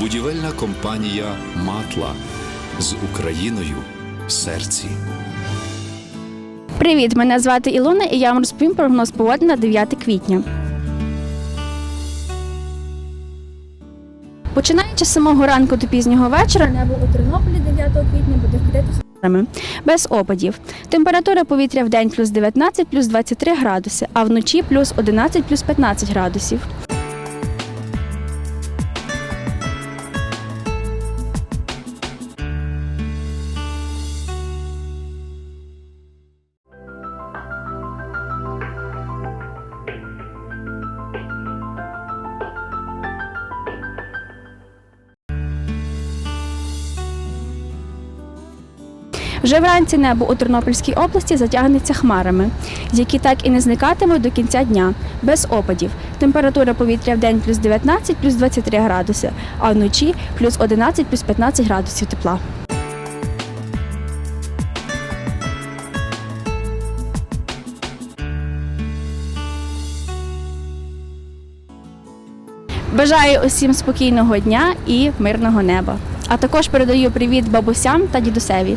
Будівельна компанія Матла з Україною в серці. Привіт, мене звати Ілона, і я вам розповім прогноз погоди на 9 квітня. Починаючи з самого ранку до пізнього вечора, небо у Тернополі 9 квітня буде вкритися без опадів. Температура повітря в день плюс 19, плюс 23 градуси, а вночі плюс 11, плюс 15 градусів. Вже вранці небо у Тернопільській області затягнеться хмарами, які так і не зникатимуть до кінця дня, без опадів. Температура повітря в день плюс 19, плюс 23 градуси, а вночі плюс 11, плюс 15 градусів тепла. Бажаю усім спокійного дня і мирного неба. А також передаю привіт бабусям та дідусеві.